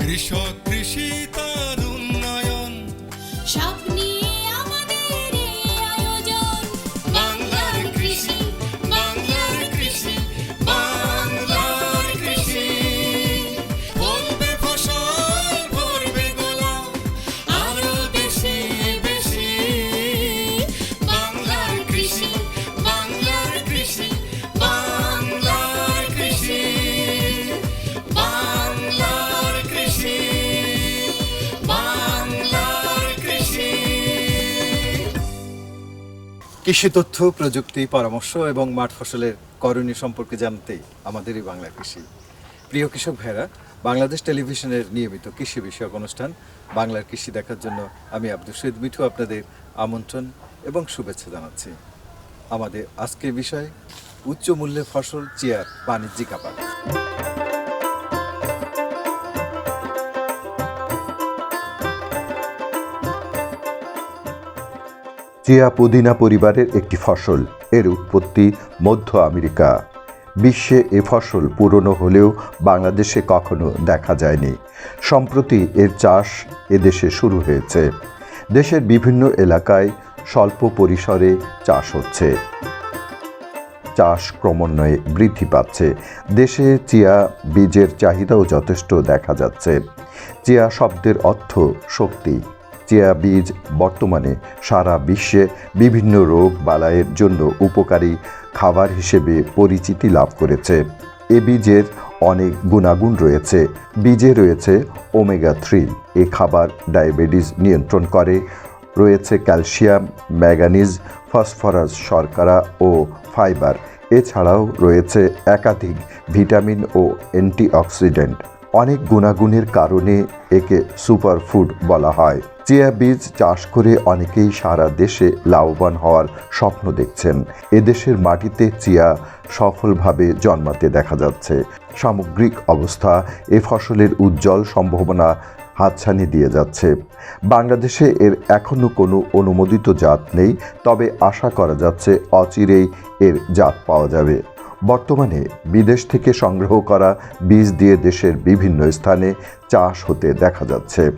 কৃষক কৃষি কৃষি তথ্য, প্রযুক্তি, পরামর্শ এবং মাঠ ফসলের করণীয় সম্পর্কে জানতে আমাদের এই বাংলা কৃষি। প্রিয় কৃষক ভাইরা বাংলাদেশ টেলিভিশনের নিয়মিত কৃষি বিষয়ক অনুষ্ঠান, বাংলার কৃষি দেখার জন্য আমি আব্দুল শহীদ মিঠু আপনাদের আমন্ত্রণ এবং শুভেচ্ছা জানাচ্ছি। আমাদের আজকের বিষয় উচ্চ মূল্যের ফসল, চেয়ার, বাণিজ্যিক আবাদ। চিয়া পুদিনা পরিবারের একটি ফসল, এর উৎপত্তি মধ্য আমেরিকা। বিশ্বে এ ফসল পুরনো হলেও বাংলাদেশে কখনো দেখা যায়নি। সম্প্রতি এর চাষ এদেশে শুরু হয়েছে। দেশের বিভিন্ন এলাকায় স্বল্প পরিসরে চাষ হচ্ছে। চাষ ক্রমান্বয়ে বৃদ্ধি পাচ্ছে। দেশে চিয়া বীজের চাহিদাও যথেষ্ট দেখা যাচ্ছে। চিয়া শব্দের অর্থ শক্তি। চিয়া বীজ বর্তমানে সারা বিশ্বে বিভিন্ন রোগ বালাইয়ের জন্য উপকারী খাবার হিসেবে পরিচিতি লাভ করেছে। এ বীজের অনেক গুণাগুণ রয়েছে। বীজে রয়েছে ওমেগা থ্রি। এ খাবার ডায়াবেটিস নিয়ন্ত্রণ করে। রয়েছে ক্যালসিয়াম, ম্যাগানিজ, ফসফরাস, শর্করা ও ফাইবার। এছাড়াও রয়েছে একাধিক ভিটামিন ও অ্যান্টিঅক্সিডেন্ট। অনেক গুণাগুণের কারণে একে সুপারফুড বলা হয়। চিয়া বীজ চাষ করে অনেকেই সারা দেশে লাভবান হওয়ার স্বপ্ন দেখছেন। এদেশের মাটিতে চিয়া সফলভাবে জন্মাতে দেখা যাচ্ছে। সামগ্রিক অবস্থা, এ ফসলের উজ্জ্বল সম্ভাবনা হাতছানি দিয়ে যাচ্ছে। বাংলাদেশে এর এখনও কোনো অনুমোদিত জাত নেই, তবে আশা করা যাচ্ছে অচিরেই এর জাত পাওয়া যাবে। বর্তমানে বিদেশ থেকে সংগ্রহ করা বীজ দিয়ে দেশের বিভিন্ন স্থানে চাষ হতে দেখা যাচ্ছে।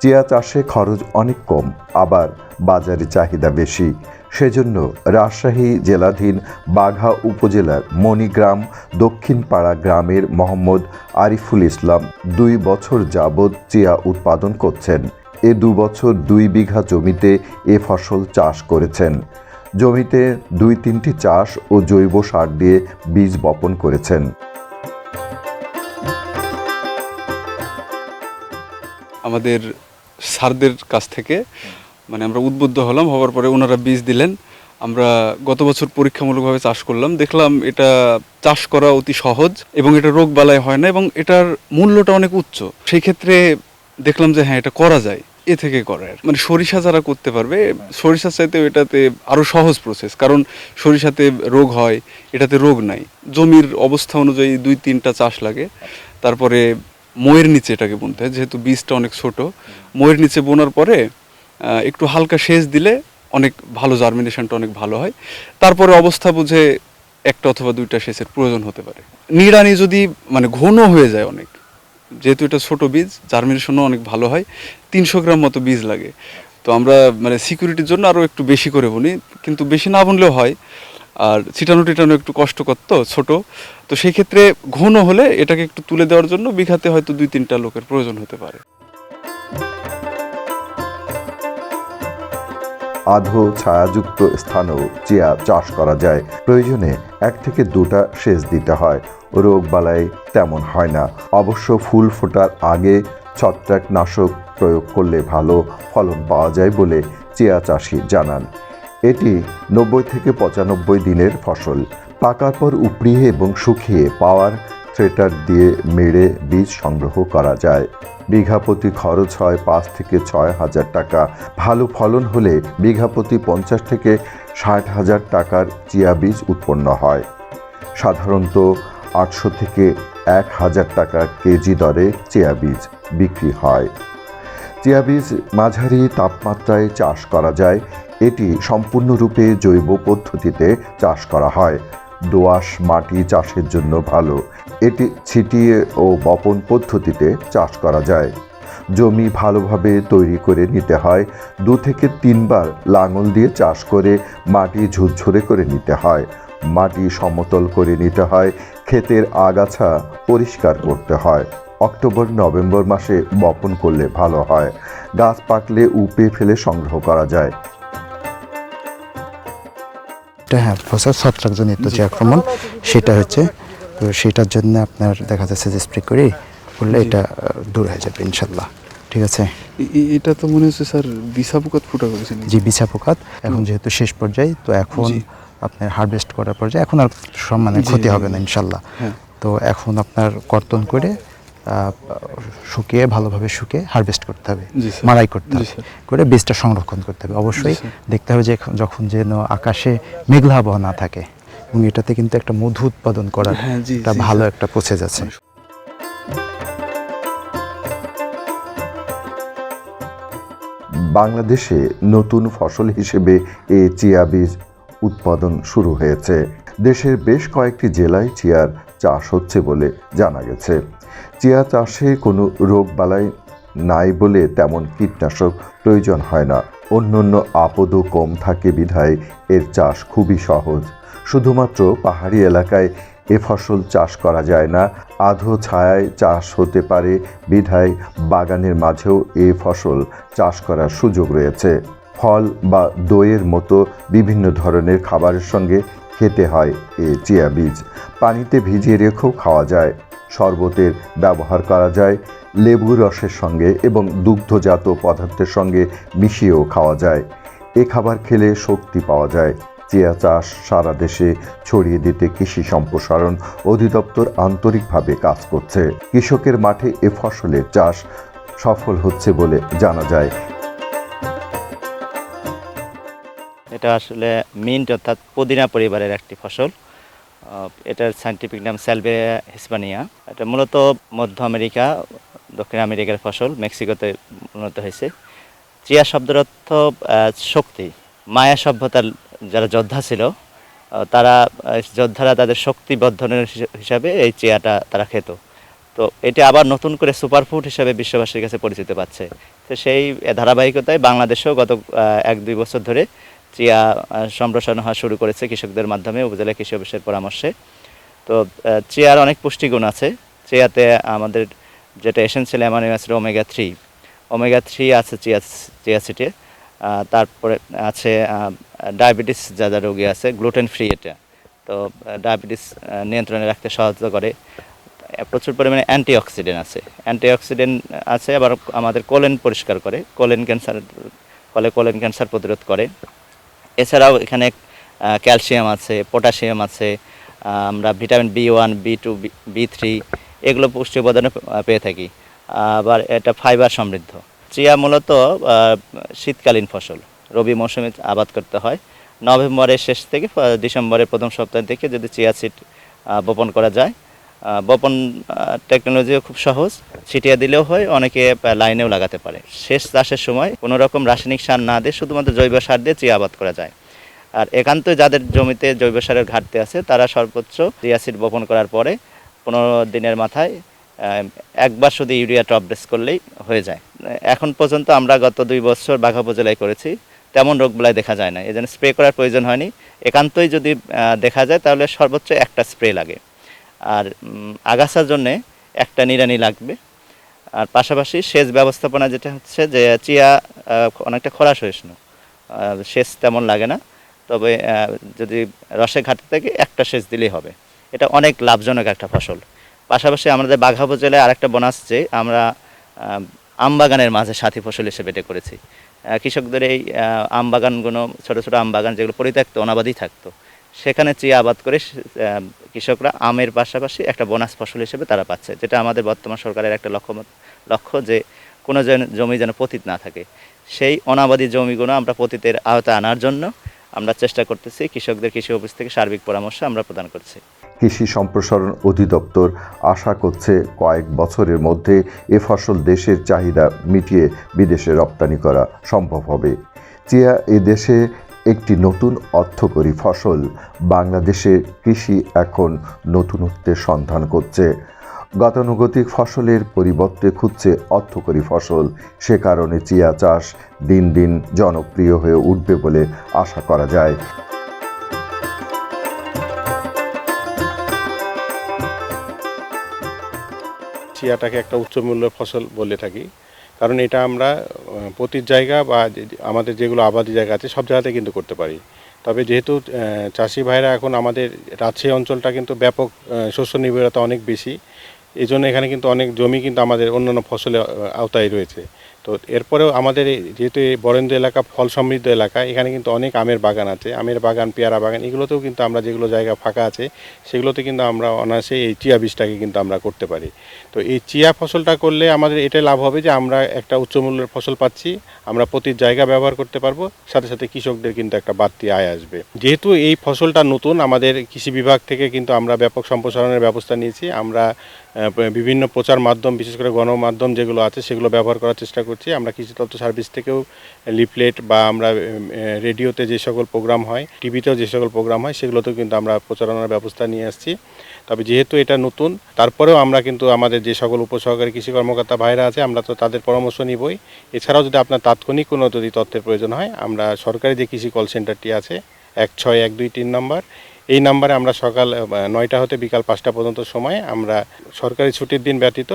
চিয়া চাষে খরচ অনেক কম, আবার বাজারে চাহিদা বেশি। সেজন্য রাজশাহী জেলাধীন বাঘা উপজেলার মণিগ্রাম, দক্ষিণপাড়া গ্রামের মোহাম্মদ আরিফুল ইসলাম দুই বছর যাবৎ চিয়া উৎপাদন করছেন। এ দু বছর দুই বিঘা জমিতে এ ফসল চাষ করেছেন। জমিতে দুই তিনটি চাষ ও জৈব সার দিয়ে বীজ বপন করেছেন। আমাদের সারদের কাছ থেকে মানে আমরা উদ্বুদ্ধ হলাম, হওয়ার পরে ওনারা বীজ দিলেন। আমরা গত বছর পরীক্ষামূলকভাবে চাষ করলাম। দেখলাম এটা চাষ করা অতি সহজ এবং এটা রোগ বালাই হয় না এবং এটার মূল্যটা অনেক উচ্চ। সেই ক্ষেত্রে দেখলাম যে হ্যাঁ এটা করা যায়। এ থেকে করে মানে সরিষা যারা করতে পারবে, সরিষার চাইতে এটাতে আরও সহজ প্রসেস কারণ সরিষাতে রোগ হয়, এটাতে রোগ নাই। জমির অবস্থা অনুযায়ী দুই তিনটা চাষ লাগে, তারপরে ময়ের নিচে এটাকে বুনতে হয়, যেহেতু বীজটা অনেক ছোট। ময়ের নিচে বোনার পরে একটু হালকা সেচ দিলে অনেক ভালো জার্মিনেশনটা অনেক ভালো হয়। তারপরে অবস্থা বুঝে একটা অথবা দুইটা সেচের প্রয়োজন হতে পারে। নিড়ানি যদি মানে ঘন হয়ে যায় অনেক যেহেতু এটা ছোট বীজ জার্মিনেশনও অনেক ভালো হয়। তিনশো গ্রাম মতো বীজ লাগে। তো আমরা মানে সিকিউরিটির জন্য আরও একটু বেশি করে বুনি, কিন্তু বেশি না বুনলেও হয়। আর ছিটানো টিটানো একটু কষ্টকর তো, ছোট। তো সেই ক্ষেত্রে ঘন হলে এটাকে একটু তুলে দেওয়ার জন্য বিঘাতে হয়তো দুই তিনটা লোকের প্রয়োজন হতে পারে। আধো ছায়াযুক্ত স্থানেও চিয়া চাষ করা যায়, প্রয়োজনে এক থেকে দুটা সেচ দিতে হয়। রোগ বালাই তেমন হয় না। অবশ্য ফুল ফোটার আগে ছত্রাকনাশক প্রয়োগ করলে ভালো ফলন পাওয়া যায় বলে চিয়া চাষি জানান। এটি নব্বই থেকে পঁচানব্বই দিনের ফসল। পাকার পর উপড়িয়ে এবং শুকিয়ে পাওয়ার থ্রেটার দিয়ে মেরে বীজ সংগ্রহ করা যায়। বিঘা প্রতি খরচ হয় পাঁচ থেকে ছয় হাজার টাকা। ভালো ফলন হলে বিঘা প্রতি পঞ্চাশ থেকে ষাট হাজার টাকার চিয়া বীজ উৎপন্ন হয়। সাধারণত আটশো থেকে এক হাজার টাকা কেজি দরে চিয়া বীজ বিক্রি হয়। চিয়া বীজ মাঝারি তাপমাত্রায় চাষ করা যায়। এটি সম্পূর্ণরূপে জৈব পদ্ধতিতে চাষ করা হয়। দোআঁশ মাটি চাষের জন্য ভালো। এটি ছিটিয়ে ও বপন পদ্ধতিতে চাষ করা যায়। জমি ভালোভাবে তৈরি করে নিতে হয়। দু থেকে তিনবার লাঙল দিয়ে চাষ করে মাটি ঝুরঝুরে করে নিতে হয়। মাটি সমতল করে নিতে হয়। ক্ষেতের আগাছা পরিষ্কার করতে হয়। অক্টোবর নভেম্বর মাসে বপন করলে ভালো হয়। গাছ পাকলে উপে ফেলে সংগ্রহ করা যায়। হ্যাঁ ফসল ছত্রাকজনিত যে আক্রমণ। সেটা হচ্ছে তো সেটার জন্য আপনার দেখা যাচ্ছে যে স্প্রে করে করলে এটা দূর হয়ে যাবে ইনশাল্লাহ ঠিক আছে? এটা তো মনে হচ্ছে স্যার বিশাপুকাত ফুটা করেছেন জি বিছা পোকাত এখন যেহেতু শেষ পর্যায়ে তো এখন। আপনার হারভেস্ট করার পর্যায়ে এখন আর সব মানে ক্ষতি হবে না ইনশাল্লাহ। হ্যাঁ। তো এখন আপনার কর্তন করে শুকিয়ে ভালোভাবে শুকিয়ে হারভেস্ট করতে হবে। মাড়াই করতে হবে। করে বীজটা সংরক্ষণ করতে হবে। অবশ্যই দেখতে হবে যে যখন যেন আকাশে মেঘলা আবহাওয়া না থাকে এবং এটাতে কিন্তু একটা মধু উৎপাদন করার হ্যাঁ, একটা ভালো একটা প্রসেস আছে। বাংলাদেশে নতুন ফসল হিসেবে এ চিয়া বীজ উৎপাদন শুরু হয়েছে। দেশের বেশ কয়েকটি জেলায় চিয়ার চাষ হচ্ছে বলে জানা গেছে। চিয়া চাষে কোনো রোগবালাই নাই বলে তেমন কীটনাশক প্রয়োজন হয় না। অন্যান্য আপদও কম থাকে বিধায় এর চাষ খুবই সহজ। শুধুমাত্র পাহাড়ি এলাকায় এ ফসল চাষ করা যায় না, আধো ছায়ায় চাষ হতে পারে বিধায় বাগানের মাঝেও এ ফসল চাষ করার সুযোগ রয়েছে। ফল বা দইয়ের মতো বিভিন্ন ধরনের খাবারের সঙ্গে খেতে হয় এ চিয়া বীজ। পানিতে ভিজিয়ে রেখেও খাওয়া যায়। শরবতের ব্যবহার করা যায়। লেবু রসের সঙ্গে এবং দুগ্ধজাত পদার্থের সঙ্গে মিশিয়েও খাওয়া যায়। এ খাবার খেলে শক্তি পাওয়া যায়। চিয়া চাষ সারা দেশে ছড়িয়ে দিতে কৃষি সম্প্রসারণ অধিদপ্তর আন্তরিকভাবে কাজ করছে। কৃষকের মাঠে এ ফসলের চাষ সফল হচ্ছে বলে জানা যায়। এটা আসলে মিন্ট অর্থাৎ পুদিনা পরিবারের একটি ফসল। এটার সাইন্টিফিক নাম স্যালভে হিসপানিয়া। এটা মূলত মধ্য আমেরিকা, দক্ষিণ আমেরিকার ফসল, মেক্সিকোতে উন্নত হয়েছে। চিয়া শব্দের অর্থ শক্তি। মায়া সভ্যতার যারা যোদ্ধা ছিল তারা যোদ্ধারা তাদের শক্তি বর্ধনের হিসাবে এই চিয়াটা তারা খেত। তো এটি আবার নতুন করে সুপারফুড হিসাবে বিশ্ববাসীর কাছে পরিচিত পাচ্ছে। তো সেই ধারাবাহিকতায় বাংলাদেশেও গত এক দুই বছর ধরে চিয়া সম্প্রসারণ হওয়া শুরু করেছে কৃষকদের মাধ্যমে উপজেলা কৃষি অফিসের পরামর্শে। তো চিয়ার অনেক পুষ্টিগুণ আছে। চিয়াতে আমাদের যেটা essential amino acid omega three omega three আছে চিয়া চিয়া সিটে। তারপরে আছে ডায়াবেটিস যা যা রোগী আছে গ্লুটেন ফ্রি এটা। তো ডায়াবেটিস নিয়ন্ত্রণে রাখতে সাহায্য করে। প্রচুর পরিমাণে অ্যান্টিঅক্সিডেন্ট আছে। অ্যান্টিঅক্সিডেন্ট আছে, আবার আমাদের কোলেন পরিষ্কার করে। কোলেন ক্যান্সার, ফলে কোলেন ক্যান্সার প্রতিরোধ করে। এছাড়াও এখানে ক্যালসিয়াম আছে, পটাশিয়াম আছে আমরা vitamin B one B two B three এগুলো পুষ্টি উপাদানে পেয়ে থাকি। আবার এটা ফাইবার সমৃদ্ধ। চিয়া মূলত শীতকালীন ফসল। রবি মৌসুমে আবাদ করতে হয়। নভেম্বরের শেষ থেকে ডিসেম্বরের প্রথম সপ্তাহ থেকে যদি চিয়া সিড বপন করা যায় বপন টেকনোলজিও খুব সহজ। ছিটিয়ে দিলেও হয়, অনেকে লাইনেও লাগাতে পারে। শেষ চাষের সময় কোনো রকম রাসায়নিক সার না দিয়ে শুধুমাত্র জৈব সার দিয়ে চিয়া আবাদ করা যায়। আর একান্তই যাদের জমিতে জৈব সারের ঘাটতি আছে, তারা সর্বোচ্চ চিয়াসিড বপন করার পরে পনেরো দিনের মাথায় একবার শুধু ইউরিয়া টপ ড্রেস করলেই হয়ে যায়। এখন পর্যন্ত আমরা গত দুই বছর বাঘা উপজেলায় করেছি, তেমন রোগবেলায় দেখা যায় না এই জন্য স্প্রে করার প্রয়োজন হয়নি। একান্তই যদি দেখা যায়, তাহলে সর্বোচ্চ একটা স্প্রে লাগে। আর আগাছার জন্যে একটা নিড়ানি লাগবে। আর পাশাপাশি সেচ ব্যবস্থাপনা যেটা হচ্ছে যে চিয়া অনেকটা খরা সহিষ্ণু। সেচ তেমন লাগে না। তবে যদি রসে ঘাটতি থাকে একটা সেচ দিলেই হবে। এটা অনেক লাভজনক একটা ফসল। পাশাপাশি আমাদের বাঘা উপজেলায় আরেকটা বোনাস যে আমরা আহ, আম বাগানের মাঝে সাথী ফসল হিসেবে এটা করেছি। কৃষকদের এই আহ, আম বাগানগুলো ছোটো ছোটো আম বাগান যেগুলো পরিত্যক্ত অনাবাদি থাকতো সেখানে চিয়া আবাদ করে কৃষকরা আমের পাশাপাশি একটা বোনাস ফসল হিসেবে তারা পাচ্ছে, যেটা আমাদের বর্তমান সরকারের একটা লক্ষ্য লক্ষ্য যে কোনো যেন- জমি যেন পতিত না থাকে। সেই অনাবাদী জমিগুলো আমরা পতিতের আওতায় আনার জন্য আমরা চেষ্টা করতেছি, কৃষকদের কৃষি অফিস থেকে সার্বিক পরামর্শ আমরা প্রদান করছি। কৃষি সম্প্রসারণ অধিদপ্তর আশা করছে কয়েক বছরের মধ্যে এ ফসল দেশের চাহিদা মিটিয়ে বিদেশে রপ্তানি করা সম্ভব হবে। চিয়া এ দেশে একটি নতুন অর্থকরী ফসল। বাংলাদেশে কৃষি এখন নতুনত্বের সন্ধান করছে। গতানুগতিক ফসলের পরিবর্তে খুঁজছে অর্থকরী ফসল। সে কারণে চিয়া চাষ দিন দিন জনপ্রিয় হয়ে উঠবে বলে আশা করা যায়। চিয়াটাকে একটা উচ্চ মূল্যের ফসল বলে থাকি। কারণ এটা আমরা প্রতি জায়গা বা আমাদের যেগুলো আবাদি জায়গা আছে সব জায়গাতে কিন্তু করতে পারি। তবে যেহেতু চাষি ভাইরা এখন আমাদের রাজশাহী অঞ্চলটা কিন্তু ব্যাপক শস্য নির্ভরতা অনেক বেশি। এই জন্য এখানে কিন্তু অনেক জমি কিন্তু আমাদের অন্যান্য ফসলের আওতায় রয়েছে। তো এরপরেও আমাদের যেহেতু বরেন্দ্র এলাকা ফল সমৃদ্ধ এলাকা, এখানে কিন্তু অনেক আমের বাগান আছে, আমের বাগান, পেয়ারা বাগান, এগুলোতেও কিন্তু আমরা যেগুলো জায়গা ফাঁকা আছে, সেগুলোতে কিন্তু আমরা অনায়াসে এই চিয়া বীজটাকে কিন্তু আমরা করতে পারি। তো এই চিয়া ফসলটা করলে আমাদের এটাই লাভ হবে যে আমরা একটা উচ্চমূল্যের ফসল পাচ্ছি, আমরা প্রতি জায়গা ব্যবহার করতে পারব, সাথে সাথে কৃষকদের কিন্তু একটা বাড়তি আয় আসবে। যেহেতু এই ফসলটা নতুন, আমাদের কৃষি বিভাগ থেকে কিন্তু আমরা ব্যাপক সম্প্রসারণের ব্যবস্থা নিয়েছি, আমরা বিভিন্ন প্রচার মাধ্যম, বিশেষ করে গণমাধ্যম যেগুলো আছে, সেগুলো ব্যবহার করার চেষ্টা করছি। আমরা কৃষি তত্ত্ব সার্ভিস থেকেও লিফলেট বা আমরা রেডিওতে যে সকল প্রোগ্রাম হয় টিভিতেও যে সকল প্রোগ্রাম হয়, সেগুলোতেও কিন্তু আমরা প্রচারণার ব্যবস্থা নিয়ে আসছি। তবে যেহেতু এটা নতুন, তারপরেও আমরা কিন্তু আমাদের যে সকল উপসহকারী কৃষি কর্মকর্তা ভাইরা আছে, আমরা তো তাদের পরামর্শ নিবই। এছাড়াও যদি আপনার তাৎক্ষণিক কোনো যদি তথ্যের প্রয়োজন হয়, আমরা সরকারি যে কৃষি কল সেন্টারটি আছে, এক ছয় এক দুই তিন নম্বর এই নাম্বারে আমরা সকাল নয়টা হতে বিকাল পাঁচটা পর্যন্ত সময় আমরা সরকারি ছুটির দিন ব্যতীত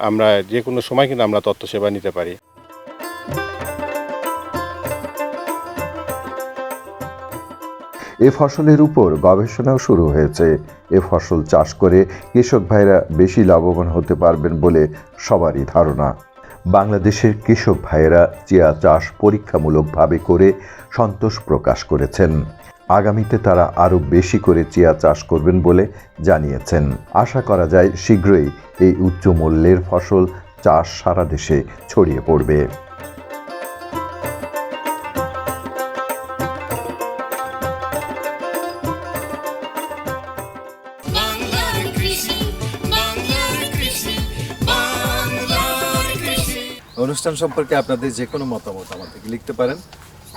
আমরা যে কোনো সময় কিন্তু আমরা তথ্য সেবা নিতে পারি। এ ফসলের উপর গবেষণাও শুরু হয়েছে। এ ফসল চাষ করে কৃষক ভাইরা বেশি লাভবান হতে পারবেন বলে সবারই ধারণা। বাংলাদেশের কৃষক ভাইয়েরা চিয়া চাষ পরীক্ষামূলকভাবে করে সন্তোষ প্রকাশ করেছেন। আগামীতে তারা আরও বেশি করে চিয়া চাষ করবেন বলে জানিয়েছেন। আশা করা যায় শীঘ্রই এই উচ্চ মূল্যের ফসল চাষ সারা দেশে ছড়িয়ে পড়বে। বাংলার কৃষি বাংলার কৃষি বাংলার কৃষি। অনুষ্ঠান সম্পর্কে আপনাদের যে কোনো মতামত আমাদেরকে লিখতে পারেন।